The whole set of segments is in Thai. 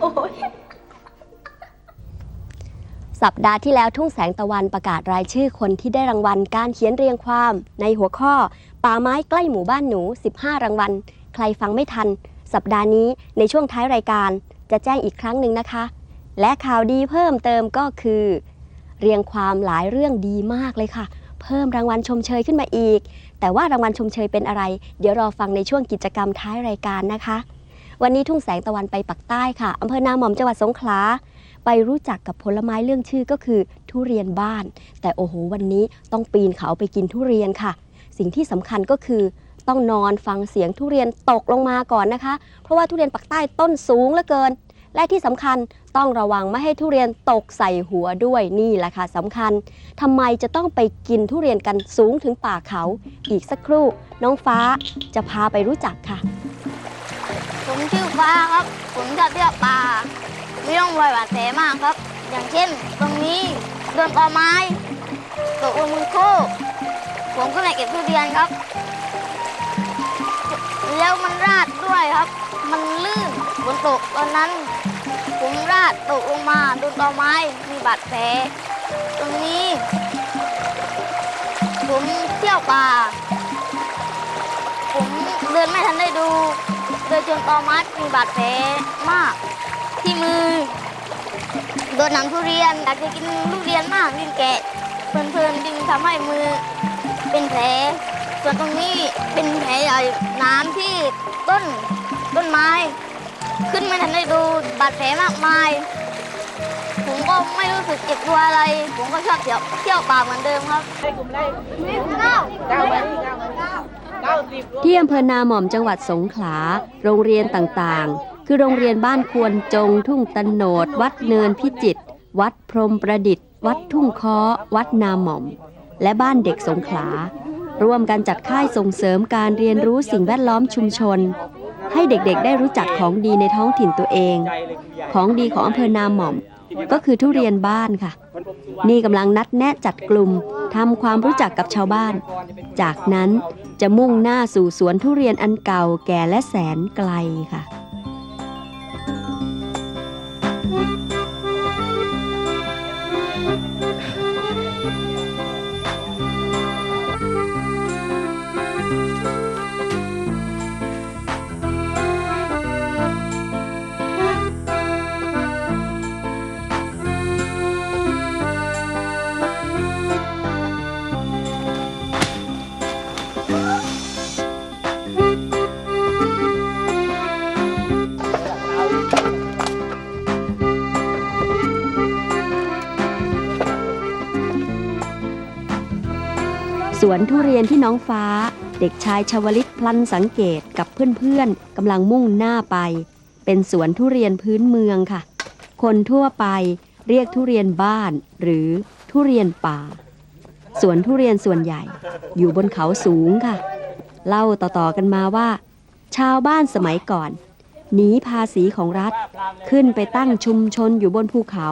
โอ้ยสัปดาห์ที่แล้วทุ่งแสงตะวันประกาศรายชื่อคนที่ได้รางวัลการเขียนเรียงความ ในหัวข้อ ป่าไม้ใกล้หมู่บ้านหนู 15 รางวัล ใครฟังไม่ทัน สัปดาห์นี้ในช่วงท้ายรายการจะแจ้งอีกครั้งหนึ่งนะคะ และข่าวดีเพิ่มเติมก็คือ เรียงความหลายเรื่องดีมากเลยค่ะ เพิ่มรางวัลชมเชยขึ้นมาอีก แต่ว่ารางวัลชมเชยเป็นอะไร เดี๋ยวรอฟังในช่วงกิจกรรมท้ายรายการนะคะ วันนี้ทุ่งแสงตะวันไปปักใต้ค่ะอำเภอนาหม่อมจังหวัดสงขลาไปรู้จักกับผลไม้เรื่องชื่อก็คือทุเรียนบ้าน แต่โอ้โหวันนี้ต้องปีนเขาไปกินทุเรียนค่ะ สิ่งที่สำคัญก็คือต้องนอนฟังเสียงทุเรียนตกลงมาก่อนนะคะ เพราะว่าทุเรียนปักใต้ต้นสูงเหลือเกิน และที่สำคัญต้องระวังไม่ให้ทุเรียนตกใส่หัวด้วยนี่แหละค่ะสำคัญทำไมจะต้องไปกินทุเรียนกันสูงถึงป่าเขา อีกสักครู่ น้องฟ้าจะพาไปรู้จักค่ะ ผมชื่อฟ้าครับ ผมชอบเที่ยวป่าไม่ต้องรอยบาดแผลมากครับ อย่างเช่น ตรงนี้โดนตอไม้ตกลงมือโคกผมก็เลยเก็บทุเรียนครับ แล้วมันราดด้วยครับ มันลื่นฝนตกตอนนั้น ผมราดตกลงมาโดนตอไม้มีบาดแผลตรงนี้ ผมเที่ยวป่า ผมเดินไม่ทันได้ดู โดยจนตอไม้มีบาดแผลมาก ที่มือ โดนหนังทุเรียนอยากจะกินทุเรียนมากดินแกะเพลินๆดินทำให้มือเป็นแผล ส่วนตรงนี้เป็นแผลใหญ่น้ำที่ต้นต้นไม้ ขึ้นไม่ทันได้ดูบาดแผลมากมาย ผมก็ไม่รู้สึกเจ็บตัวอะไร ผมก็ชอบเที่ยวเที่ยวป่าเหมือนเดิมครับเก้า ที่อำเภอนาหม่อมจังหวัดสงขลา โรงเรียนต่างๆ คือโรงเรียนบ้านควรจง ทุ่งตโนด วัดเนินพิจิตรวัดพรมประดิษฐ์ วัดทุ่งค้อวัดนาหม่อม และบ้านเด็กสงขลา ร่วมกันจัดค่ายส่งเสริมการเรียนรู้สิ่งแวดล้อมชุมชน ให้เด็กๆ ได้รู้จักของดีในท้องถิ่นตัวเอง ของดีของอำเภอนาหม่อม ก็คือทุเรียนบ้านค่ะ นี่กำลังนัดแนะจัดกลุ่มทำความรู้จักกับชาวบ้าน จากนั้นจะมุ่งหน้าสู่สวนทุเรียนอันเก่าแก่และแสนไกลค่ะ วนทุเรียนที่น้องฟ้า เด็กชายชวลิตพลันสังเกตกับเพื่อนๆกำลังมุ่งหน้าไป เป็นสวนทุเรียนพื้นเมืองค่ะ คนทั่วไปเรียกทุเรียนบ้านหรือทุเรียนป่า สวนทุเรียนส่วนใหญ่ อยู่บนเขาสูงค่ะ เล่าต่อๆกันมาว่า ชาวบ้านสมัยก่อน หนีภาษีของรัฐ ขึ้นไปตั้งชุมชนอยู่บนภูเขา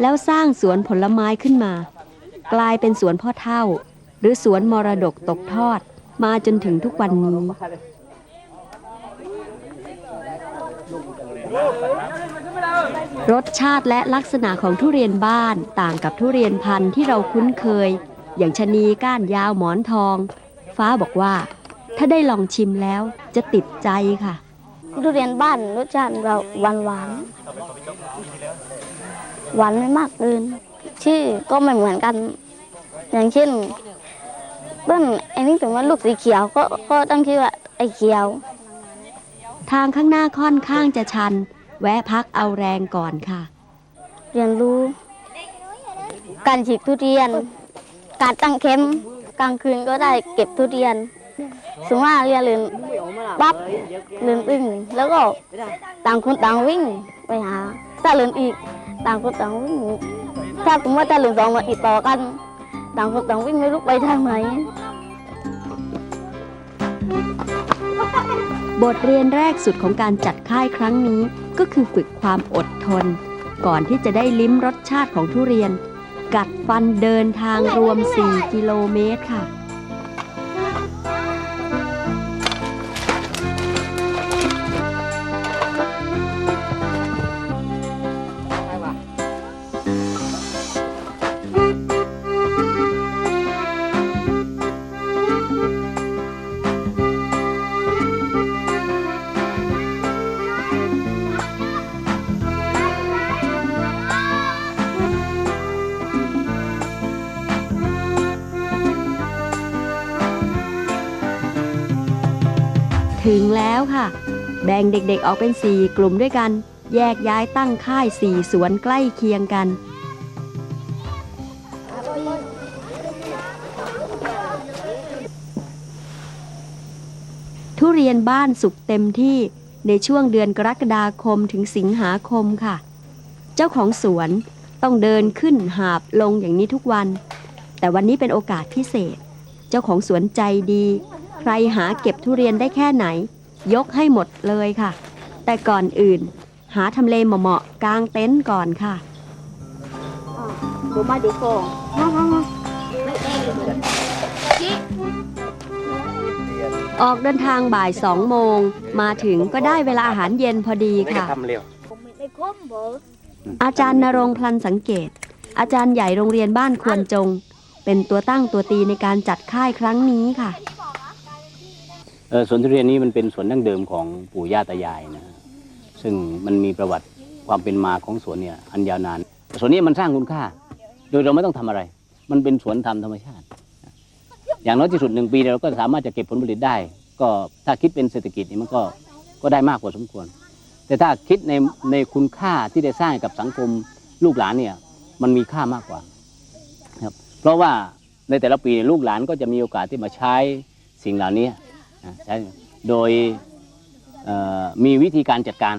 แล้วสร้างสวนผลไม้ขึ้นมา กลายเป็นสวนพ่อเท่า รือสวนมรดกตกทอด มาจนถึงทุกวันนี้ รสชาติและลักษณะของทุเรียนบ้านต่างกับทุเรียนพันธุ์ที่เราคุ้นเคย อย่างชะนีก้านยาวหมอนทอง ฟ้าบอกว่า ถ้าได้ลองชิมแล้วจะติดใจค่ะ ทุเรียนบ้านรสชาติเราหวานหวานหวานไม่มากเกินชื่อก็ไม่เหมือนกัน อย่างเช่น ต้นไอ้นี่ถึงว่าลูกสีเขียวก็ก็ตั้งชื่อว่าไอ้เขียว ทางข้างหน้าค่อนข้างจะชัน แวะพักเอาแรงก่อนค่ะ เรียนรู้ การฉีกทุเรียน การตั้งเข็มกลางคืนก็ได้เก็บทุเรียนสมมติว่าเรียนเรียนปั๊บเรียนตึงแล้วก็ต่างคนต่างวิ่งไปหาถ้าเรียนอีกต่างคนต่างวิ่งถ้าสมมติว่าถ้าเรียนสองมาอีกต่อกัน ต่างคนต่างวิ่งไม่รู้ไปทางไหน บทเรียนแรกสุดของการจัดค่ายครั้งนี้ก็คือฝึกความอดทน ก่อนที่จะได้ลิ้มรสชาติของทุเรียน กัดฟันเดินทางรวม 4 กิโลเมตรค่ะ ถึงแล้วค่ะ แบ่งเด็กๆออกเป็น 4 กลุ่มด้วยกัน แยกย้ายตั้งค่าย4สวนใกล้เคียงกันทุเรียนบ้านสุกเต็มที่ในช่วงเดือนกรกฎาคมถึงสิงหาคมค่ะ เจ้าของสวนต้องเดินขึ้นหาบลงอย่างนี้ทุกวัน แต่วันนี้เป็นโอกาสพิเศษ เจ้าของสวนใจดี รหาเก็บทุเรียนได้แค่ไหน ยกให้หมดเลยค่ะ แต่ก่อนอื่น หาทำเลเหมาะๆกางเต็นท์ก่อนค่ะดูมาดีโกงมามามาออกเดินทางบ่ายสองโมง มาถึงก็ได้เวลาอาหารเย็นพอดีไม่ได้ค่ะทำเร็วไม่คมเบอร์อาจารย์นรงค์พลันสังเกต อาจารย์ใหญ่โรงเรียนบ้านควรจง เป็นตัวตั้งตัวตีในการจัดค่ายครั้งนี้ค่ะเออ สวนทุเรียนนี้มันเป็นสวนดั้งเดิมของปู่ย่าตายายนะซึ่งมันมีประวัติความเป็นมาของสวนเนี่ยอันยาวนานสวนนี้มันสร้างคุณค่า โดยเราไม่ต้องทำอะไร มันเป็นสวนธรรมธรรมชาติ อย่างน้อยที่สุดหนึ่งปีเราก็สามารถจะเก็บผลผลิตได้ ก็ถ้าคิดเป็นเศรษฐกิจนี่มันก็ก็ได้มากกว่าสมควร แต่ถ้าคิดในในคุณค่าที่ได้สร้างกับสังคมลูกหลานเนี่ยมันมีค่ามากกว่าครับเพราะว่าในแต่ละปีลูกหลานก็จะมีโอกาสที่มาใช้สิ่งเหล่านี้ ใช้โดยมีวิธีการจัดการ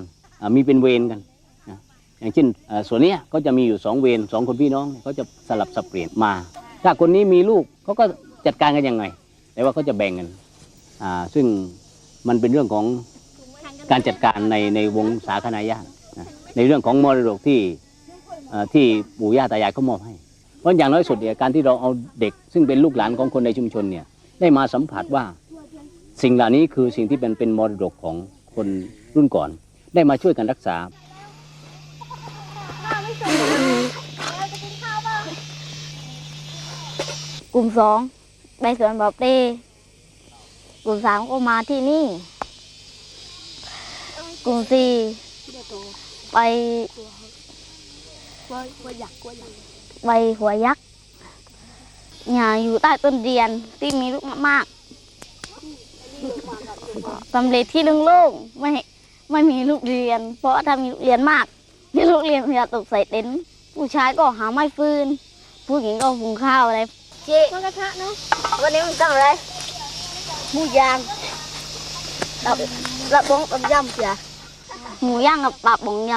มีเป็นเวรกันอย่างเช่นส่วนนี้ก็จะมีอยู่สองเวรสองคนพี่น้องเขาจะสลับสับเปลี่ยนมา ถ้าคนนี้มีลูกเขาก็จัดการกันยังไงแต่ว่าเขาจะแบ่งกันซึ่งมันเป็นเรื่องของการจัดการในในวงสาคนาญาติในเรื่องของมรดกที่ที่ปู่ย่าตายายเขามอบให้ เพราะอย่างน้อยสุดเนี่ยการที่เราเอาเด็ก ซึ่งเป็นลูกหลานของคนในชุมชนเนี่ยได้มาสัมผัสว่า สิ่งเหล่านี้คือสิ่งที่เป็นเป็นมรดกของคนรุ่นก่อน ได้มาช่วยกันรักษากลุ่มสองไปสวนบอบเต้กลุ่มสามก็มาที่นี่ กลุ่มสี่ไปไปหัวยักษ์เนี่ยอยู่ใต้ต้นเรียนที่มีลูกมากๆ สำเร็จที่โล่งๆไม่ไม่มีลูกเรียน เพราะถ้ามีลูกเรียนมากมีลูกเรียนมันจะตกใส่เต็นท์ผู้ชายก็หาไม้ฟืน ผู้หญิงก็หุงข้าวอะไรเจ๊กระทะเนาะวันนี้มันตั้งอะไรหมูย่างตับตับบงตับยำเสียหมูย่างกับตับบงย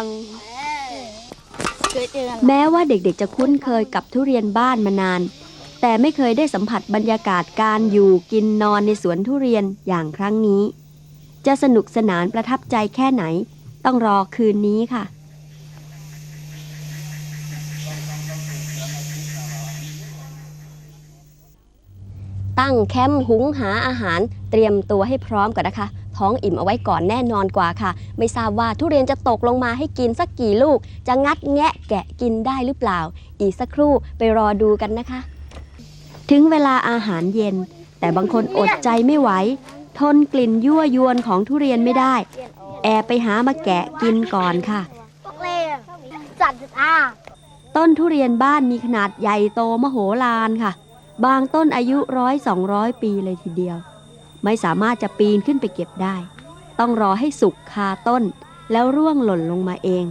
ำเคยเจอกันแม้ว่าเด็กๆจะคุ้นเคยกับทุเรียนบ้านมานาน แต่ไม่เคยได้สัมผัสบรรยากาศการอยู่กินนอนในสวนทุเรียนอย่างครั้งนี้ จะสนุกสนานประทับใจแค่ไหน ต้องรอคืนนี้ค่ะ ตั้งแคมป์หุงหาอาหารเตรียมตัวให้พร้อมก่อนนะคะ ท้องอิ่มเอาไว้ก่อนแน่นอนกว่าค่ะ ไม่ทราบว่าทุเรียนจะตกลงมาให้กินสักกี่ลูก จะงัดแงะแกะกินได้หรือเปล่า อีกสักครู่ไปรอดูกันนะคะ ถึงเวลาอาหารเย็น แต่บางคนอดใจไม่ไหว ทนกลิ่นยั่วยวนของทุเรียนไม่ได้ แอบไปหามาแกะกินก่อนค่ะพวกเล่จัดอาต้นทุเรียนบ้านมีขนาดใหญ่โตมโหฬารค่ะ บางต้นอายุร้อยสองร้อยปีเลยทีเดียว ไม่สามารถจะปีนขึ้นไปเก็บได้ ต้องรอให้สุกคาต้น แล้วร่วงหล่นลงมาเอง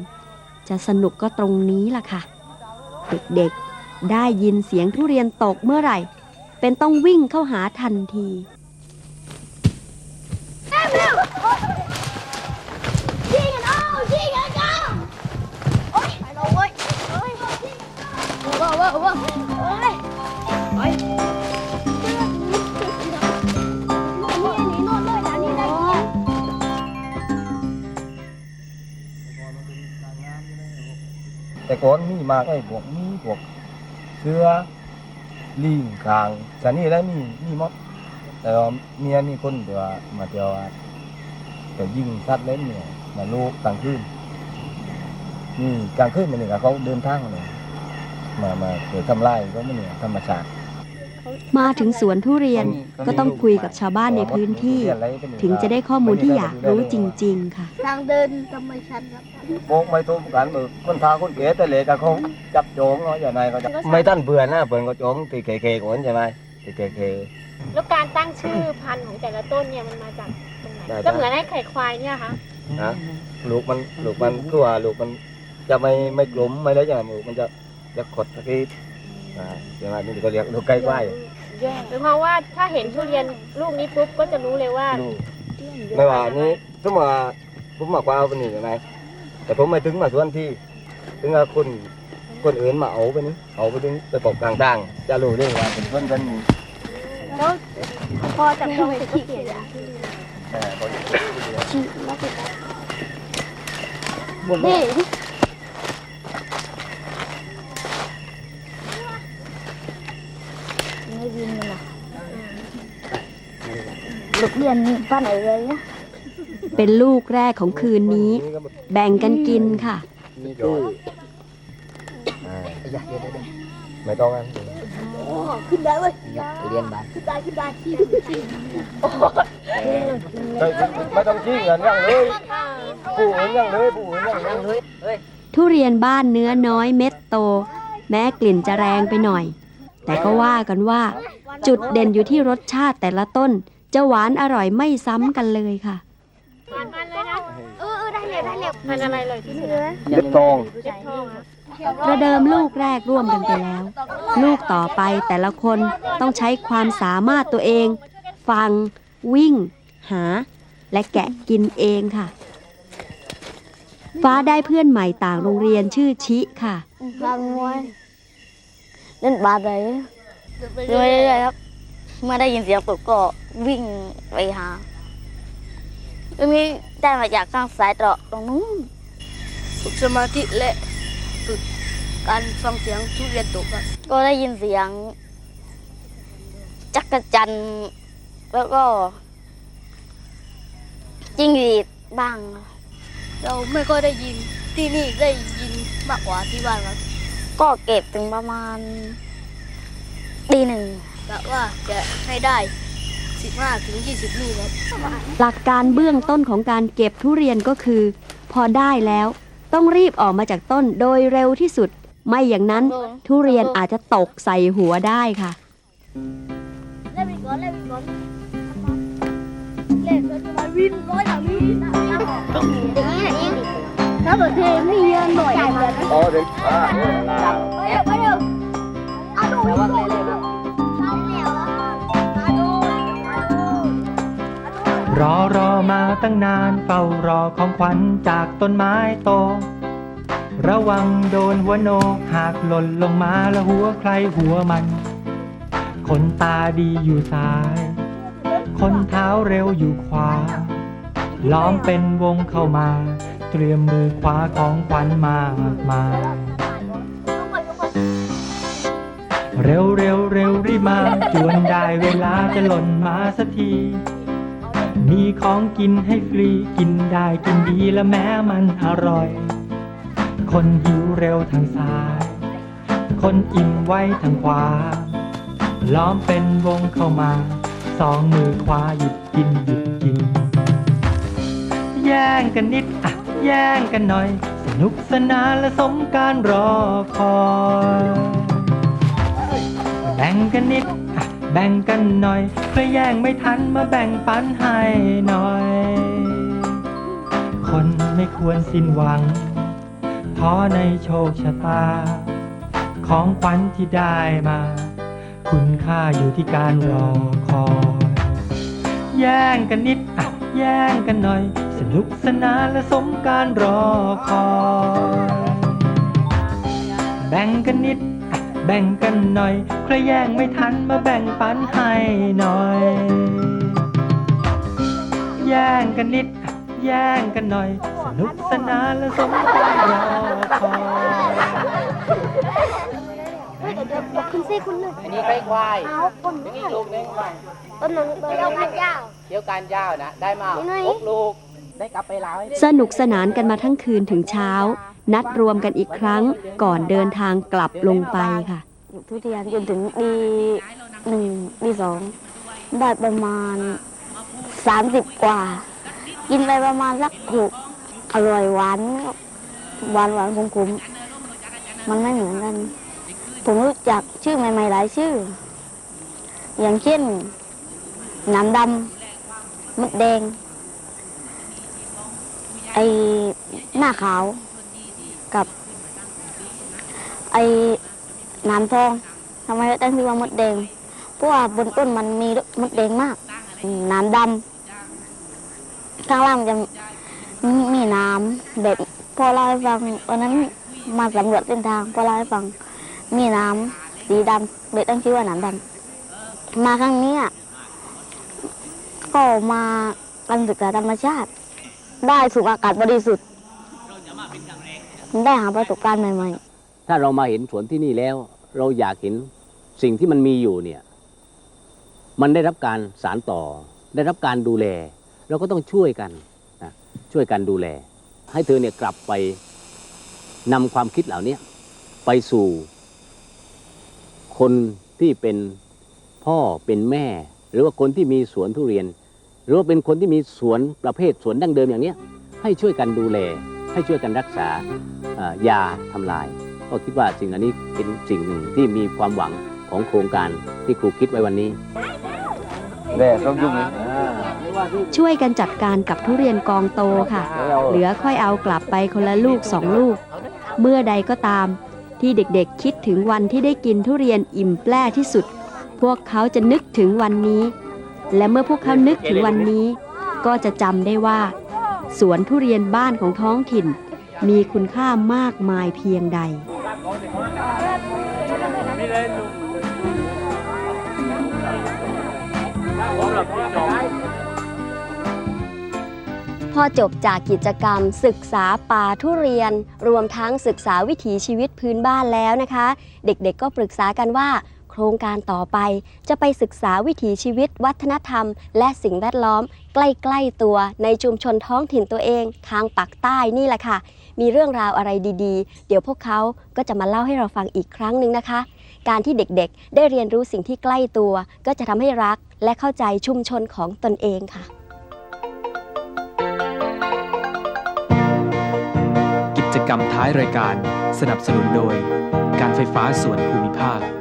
จะสนุกก็ตรงนี้ล่ะค่ะ เด็กๆ ได้ยินเสียงทุเรียนตกเมื่อไหร่ เป็นต้องวิ่งเข้าหาทันทีแต่ก่อนมีมากไอ้พวกมีพวก เสือลิงกลางสันนี่แล้วมีมีมดแต่ว่าเมียมีคนเดียวมาเดียวแต่ยิงสัตว์เล่นเนี่ยมาลูกกลางคืนนี่กลางคืนมันนี่ก็เขาเดินทางเลยมามาเกิดทำลายก็ไม่เนี่ยธรรมชาติ มาถึงสวนทุเรียนก็ต้องคุยกับชาวบ้านในพื้นที่ ถึงจะได้ข้อมูลที่อยากรู้จริง ๆ ค่ะ ทางเดินธรรมชาติครับโบกไม่ทุบกันเบิกคนทาคนเก๋แต่เหล็กกับเขาจับโจงเนาะอย่างไรก็จะไม่ตั้นเบื่อนะเบื่อก็โจงตีเคเคก่อนใช่ไหมตีเคเคแล้วการตั้งชื่อพันธุ์ของแต่ละต้นเนี่ยมันมาจากตรงไหนได้ก็ได้เหมือนไอ้ไข่ควายเนี่ยค่ะนะลูกมันลูกมันตัวลูกมันจะไม่ไม่กลมไม่แล้วอย่างลูกมันจะจะขดตะกี้ อ่าอย่างนั้นนี่ก็เรียกลูกไก่ไก่หรือเพราะว่าถ้าเห็นทุเรียนลูกนี้ปุ๊บก็จะรู้เลยว่าลูกไม่ว่านี้สมมติว่าผมมากกว่าเอาไปนี่ยังไงแต่ผมไม่ถึงมาส่วนที่ ถึงว่าคนคนอื่นมาเอาไปนี่เอาไปถึงไปปกกลางด่างจะรู้ได้ว่าเป็นคนเป็นนี่แล้วพอจับต้องเสร็จก็เปลี่ยนเออคนนี่ไม่ยินเลย ลูกเรียนนี่ป้าไหนเลยนะเป็นลูกแรกของคืนนี้ แบ่งกันกินค่ะนี่คืออ่าไม่ต้องอันขึ้นได้เว้ยเรียนบ้านขึ้นได้ขึ้นได้ที่ไม่ไม่ต้องชี้เงินยังเลยผู้อื่นยังเลยผู้อื่นยังเลยทุเรียนบ้านเนื้อน้อยเม็ดโต แม้กลิ่นจะแรงไปหน่อย แต่ก็ว่ากันว่า จุดเด่นอยู่ที่รสชาติแต่ละต้น จะหวานอร่อยไม่ซ้ำกันเลยค่ะมันมันเลยนะเออเออได้เลยได้เลยมันอะไรเลยที่สุดเก็บทองเจ็บท้องอะประเดิมลูกแรกร่วมกันไปแล้ว ลูกต่อไปแต่ละคนต้องใช้ความสามารถตัวเอง ฟัง วิ่ง หา และแกะกินเองค่ะ ฟ้าได้เพื่อนใหม่ต่างโรงเรียนชื่อชิค่ะบางมวยเล่นบาสเลยเรื่อยๆครับ เมื่อได้ยินเสียงปุ๊บก็ วิ่งไปหาตรงนี้ได้มาจากข้างซ้ายตรอกตรงนู้นฝึกสมาธิและฝึกการฟังเสียงทุเรียนตกก็ได้ยินเสียง จักรจันทร์แล้วก็จิ้งหรีดบ้าง เราไม่ก็ได้ยินที่นี่ได้ยินมากกว่าที่บ้านครับก็เก็บถึงประมาณตีหนึ่งแบบว่าจะให้ได้ สิบห้าถึงยี่สิบลูกครับหลักการเบื้องต้นของการเก็บทุเรียนก็คือ พอได้แล้ว ต้องรีบออกมาจากต้นโดยเร็วที่สุด ไม่อย่างนั้นทุเรียนอาจจะตกใส่หัวได้ค่ะเล่นไปก่อนเล่นไปก่อนเล่นไปก่อนวิ่งร้อยอย่างนี้อย่างนี้อย่างนี้ถ้าเกิดเทไม่เยอะหน่อยเลยนะอ๋อเด็กอ่าไปเร็วไปเร็วเอาดูระวังเลยเลยครับเอา รอรอมาตั้งนานเฝ้ารอของขวัญจากต้นไม้โต ระวังโดนหัวโนกหากหล่นลงมาแล้วหัวใครหัวมัน คนตาดีอยู่ซ้าย คนเท้าเร็วอยู่ขวา ล้อมเป็นวงเข้ามา เตรียมมือขวาของขวัญมากมายเร็วเร็วเร็วรีบมาจวนได้เวลาจะหล่นมาสักที มีของกินให้ฟรี กินได้กินดีและแม้มันอร่อย คนหิวเร็วทางซ้าย คนอิ่มไว้ทางขวา ล้อมเป็นวงเข้ามา สองมือขวาหยิบกินหยิบกิน แย่งกันนิดอะแย่งกันหน่อย สนุกสนานและสมการรอคอยแบ่งกันนิด แบ่งกันหน่อยเพื่อแย่งไม่ทันมาแบ่งปันให้หน่อย คนไม่ควรสิ้นหวังท้อในโชคชะตา ของขวัญที่ได้มา คุณค่าอยู่ที่การรอคอยแย่งกันนิดอะแย่งกันหน่อย สนุกสนานและสมการรอคอยแบ่งกันนิด แบ่งกันหน่อย ใครแย่งไม่ทันมาแบ่งปันให้หน่อย แย่งกันนิดอะแย่งกันหน่อย สนุกสนานและสมการรอคอยคุณซี่คุณเลยอันนี้ไก่ควายเอาคนอย่างนี้ลูกหนึงไปต้นนั้นเดียวกันยาวเที่ยวการยาวนะ ได้มายังไงหกลูก ได้กลับไปแล้วสนุกสนานกันมาทั้งคืนถึงเช้า นัดรวมกันอีกครั้งก่อนเดินทางกลับลงไปค่ะทุเรียนจนถึงปีหนึ่งปีสองได้ประมาณสามสิบกว่า กินไปประมาณสักหกอร่อยหวานหวานหวานขมๆมันไม่เหมือนกัน ผมรู้จักชื่อใหม่ๆหลายชื่อ อย่างเช่นหนามดำมดแดง ไอหน้าขาว กับ ไอน้ำทองทำไมตั้งชื่อว่ามดแดง เพราะว่าบนต้นมันมีมดแดงมากน้ำดำข้างล่างจะมีน้ำแบบพอเล่าให้ฟังวันนั้นมาสำรวจเส้นทางพอเล่าให้ฟัง มีน้ำสีดำเลยตั้งชื่อว่าน้ำดำมาครั้งนี้ก็มาการศึกษาธรรมชาติ ได้สูดอากาศบริสุทธิ์ ได้หาประสบการณ์ใหม่ๆถ้าเรามาเห็นสวนที่นี่แล้ว เราอยากเห็นสิ่งที่มันมีอยู่เนี่ย มันได้รับการสารต่อ ได้รับการดูแล เราก็ต้องช่วยกันนะช่วยกันดูแล ให้เธอเนี่ยกลับไปนำความคิดเหล่านี้ไปสู่ คนที่เป็นพ่อเป็นแม่ หรือว่าคนที่มีสวนทุเรียน หรือว่าเป็นคนที่มีสวนประเภทสวนดั้งเดิมอย่างเนี้ยให้ช่วยกันดูแล ให้ช่วยกันรักษาอ่ายาทำลาย ก็คิดว่าสิ่งเหล่านี้เป็นสิ่งหนึ่งที่มีความหวังของโครงการที่ครูคิดไว้วันนี้แน่ต้องยุ่งนี้ช่วยกันจัดการกับทุเรียนกองโตค่ะ เหลือค่อยเอากลับไปคนละลูกสองลูก เมื่อใดก็ตามที่เด็กๆคิดถึงวันที่ได้กินทุเรียนอิ่มแปร่ที่สุด พวกเขาจะนึกถึงวันนี้ และเมื่อพวกเขานึกถึงวันนี้ ก็จะจำได้ว่า สวนทุเรียนบ้านของท้องถิ่น มีคุณค่ามากมายเพียงใด พอจบจากกิจกรรมศึกษาป่าทุเรียน รวมทั้งศึกษาวิถีชีวิตพื้นบ้านแล้วนะคะ เด็กๆก็ปรึกษากันว่า ครงการต่อไป จะไปศึกษาวิถีชีวิต วัฒนธรรม และสิ่งแวดล้อม ใกล้ๆตัวในชุมชนท้องถิ่นตัวเองทางปากใต้นี่แหละค่ะ มีเรื่องราวอะไรดีๆ เดี๋ยวพวกเขาก็จะมาเล่าให้เราฟังอีกครั้งหนึ่งนะคะ การที่เด็กๆ ได้เรียนรู้สิ่งที่ใกล้ตัว ก็จะทำให้รักและเข้าใจชุมชนของตนเองค่ะกิจกรรมท้ายรายการสนับสนุนโดย การไฟฟ้าส่วนภูมิภาค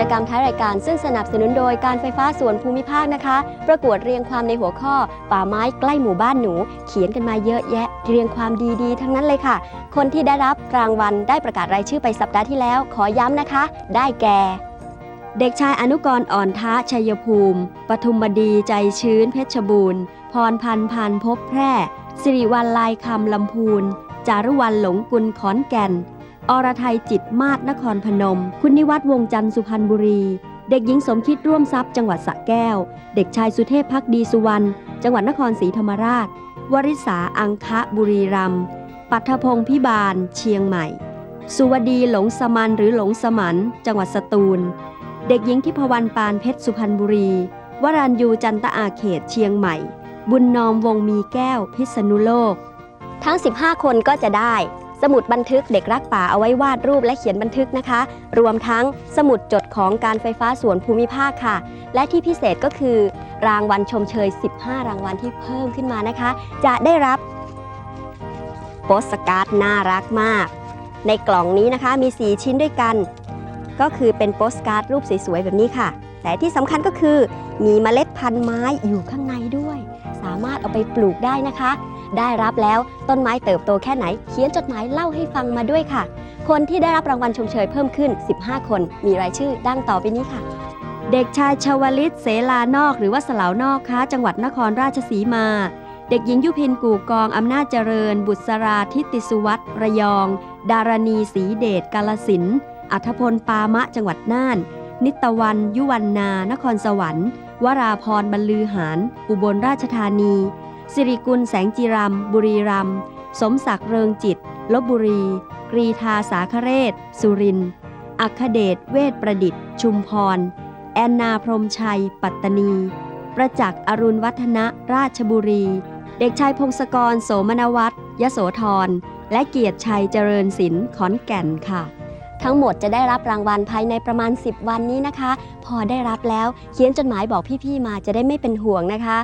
จกรรมท้ายรายการซึ่งสนับสนุนโดยการไฟฟ้าส่วนภูมิภาคนะคะ ประกวดเรียงความในหัวข้อ ป่าไม้ใกล้หมู่บ้านหนู เขียนกันมาเยอะแยะ เรียงความดีๆ ทั้งนั้นเลยค่ะ คนที่ได้รับรางวัลได้ประกาศรายชื่อไปสัปดาห์ที่แล้ว ขอย้ำนะคะ ได้แก่เด็กชายอนุกรณ์อ่อนท้าชัยภูมิ ปทุมบดีใจชื้นเพชรบูรณ์ พรพันธ์พันพบแพร่ สิริวัลลายคำลำพูน จารุวรรณหลงกุลขอนแก่น อรไทยจิตมาศนครพนม คุณนิวัฒน์วงจันทร์สุพรรณบุรี เด็กหญิงสมคิดร่วมทรัพย์จังหวัดสระแก้ว เด็กชายสุเทพพักดีสุวรรณ จังหวัดนครศรีธรรมราช วริษาอังคะบุรีรัมย์ ปัทพงศ์พิบาล เชียงใหม่ สุวดีหลงสมันหรือหลงสมัน จังหวัดสตูล เด็กหญิงทิพวรรณปานเพชรสุพรรณบุรี วรัญยูจันตอาเขตเชียงใหม่ บุญนอมวงมีแก้วพิษณุโลก ทั้ง 15 คนก็จะได้ สมุดบันทึกเด็กรักป่าเอาไว้วาดรูปและเขียนบันทึกนะคะ รวมทั้งสมุดจดของการไฟฟ้าส่วนภูมิภาคค่ะ และที่พิเศษก็คือ รางวัลชมเชย 15 รางวัลที่เพิ่มขึ้นมานะคะ จะได้รับโปสการ์ดน่ารักมาก ในกล่องนี้นะคะมี 4 ชิ้นด้วยกัน ก็คือเป็นโปสการ์ดรูปสวยๆแบบนี้ค่ะ แต่ที่สำคัญก็คือมีเมล็ดพันธุ์ไม้อยู่ข้างในด้วย สามารถเอาไปปลูกได้นะคะ ได้รับแล้วต้นไม้เติบโตแค่ไหน เขียนจดหมายเล่าให้ฟังมาด้วยค่ะ คนที่ได้รับรางวัลชมเชยเพิ่มขึ้น 15 คน มีรายชื่อดังต่อไปนี้ค่ะ เด็กชายชวลิตเสลานอก หรือว่าสลาวนอกค้าจังหวัดนครราชสีมา เด็กหญิงยุพินกู่กองอำนาจเจริญ บุษราทิติสุวัตรระยอง ดารณีศรีเดชกาลสินอัธพลปามะจังหวัดน่าน นิตวัน ยุวันนา นครสวรรค์ วราพรบรรลือหารอุบลราชธานี สิริกุลแสงจิรัม บุรีรัม สมศักดิ์เริงจิต ลบบุรี กรีธาสาคเรศ สุรินทร์อัคเดช เวทประดิษฐ์ ชุมพร แอนนาพรมชัย ปัตตานี ประจักษ์อรุณวัฒนะ ราชบุรี เด็กชายพงศกร โสมนวัตรยโสธร และเกียรติชัยเจริญศิลป์ ขอนแก่นค่ะทั้งหมดจะได้รับรางวัลภายในประมาณ 10 วันนี้นะคะ พอได้รับแล้วเขียนจดหมายบอกพี่ ๆ มาจะได้ไม่เป็นห่วงนะคะ